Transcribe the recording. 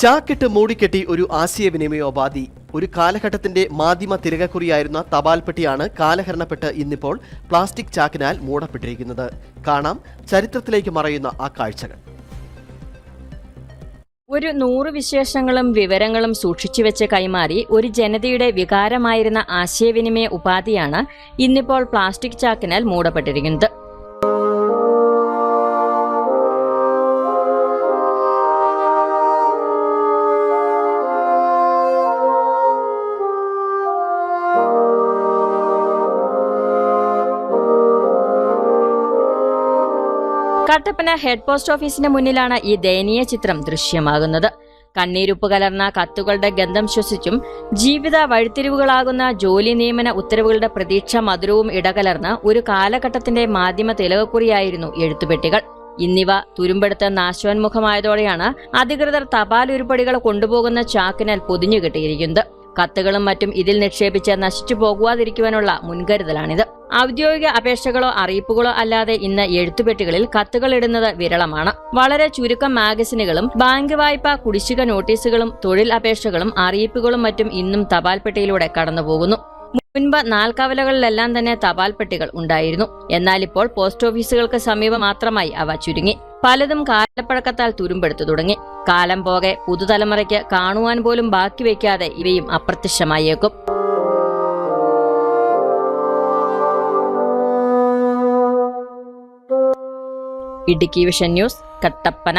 ചാക്കിട്ട് മൂടിക്കെട്ടി ഒരു ആശയവിനിമയോപാധി. ഒരു കാലഘട്ടത്തിന്റെ മാധ്യമ തിരകക്കുറിയായിരുന്ന തപാൽപ്പെട്ടിയാണ് കാലഹരണപ്പെട്ട് ഇന്നിപ്പോൾ പ്ലാസ്റ്റിക് ചാക്കിനാൽ മൂടപ്പെട്ടിരിക്കുന്നത്. കാണാം ചരിത്രത്തിലേക്ക് മറയുന്ന ആ കാഴ്ചകൾ. ഒരു നൂറ് വിശേഷങ്ങളും വിവരങ്ങളും സൂക്ഷിച്ചു വെച്ച് കൈമാറി ഒരു ജനതയുടെ വികാരമായിരുന്ന ആശയവിനിമയ ഉപാധിയാണ് ഇന്നിപ്പോൾ പ്ലാസ്റ്റിക് ചാക്കിനാൽ മൂടപ്പെട്ടിരിക്കുന്നത്. കട്ടപ്പന ഹെഡ് പോസ്റ്റ് ഓഫീസിന് മുന്നിലാണ് ഈ ദയനീയ ചിത്രം ദൃശ്യമാകുന്നത്. കണ്ണീരുപ്പ് കലർന്ന കത്തുകളുടെ ഗന്ധം ശ്വസിച്ചും ജീവിത വഴിത്തിരിവുകളാകുന്ന ജോലി നിയമന ഉത്തരവുകളുടെ പ്രതീക്ഷ മധുരവും ഇടകലർന്ന ഒരു കാലഘട്ടത്തിന്റെ മാധ്യമ തിലകക്കുറിയായിരുന്നു എഴുത്തുപെട്ടികൾ. ഇന്നിവ തുരുമ്പെടുത്ത് നാശോന്മുഖമായതോടെയാണ് അധികൃതർ തപാൽ ഉരുപ്പടികൾ കൊണ്ടുപോകുന്ന ചാക്കിനാൽ പൊതിഞ്ഞുകെട്ടിയിരിക്കുന്നത് കത്തുകളും മറ്റും ഇതിൽ നിക്ഷേപിച്ച് നശിച്ചു പോകുവാതിരിക്കുവാനുള്ള മുൻകരുതലാണിത്. ഔദ്യോഗിക അപേക്ഷകളോ അറിയിപ്പുകളോ അല്ലാതെ ഇന്ന് എഴുത്തുപെട്ടികളിൽ കത്തുകൾ ഇടുന്നത് വിരളമാണ്. വളരെ ചുരുക്കം മാഗസിനുകളും ബാങ്ക് വായ്പ കുടിശ്ശിക നോട്ടീസുകളും തൊഴിൽ അപേക്ഷകളും അറിയിപ്പുകളും മറ്റും ഇന്നും തപാൽ പെട്ടിയിലൂടെ കടന്നുപോകുന്നു. മുൻപ് നാൽക്കവലകളിലെല്ലാം തന്നെ തപാൽ പെട്ടികൾ ഉണ്ടായിരുന്നു. എന്നാൽ ഇപ്പോൾ പോസ്റ്റ് ഓഫീസുകൾക്ക് സമീപം മാത്രമായി അവ ചുരുങ്ങി. പലതും കാലപ്പഴക്കത്താൽ തുരുമ്പെടുത്തു തുടങ്ങി. കാലം പോകെ പുതുതലമുറയ്ക്ക് കാണുവാൻ പോലും ബാക്കി വയ്ക്കാതെ ഇവയും അപ്രത്യക്ഷമായേക്കും. Idukki vision news Kattappana.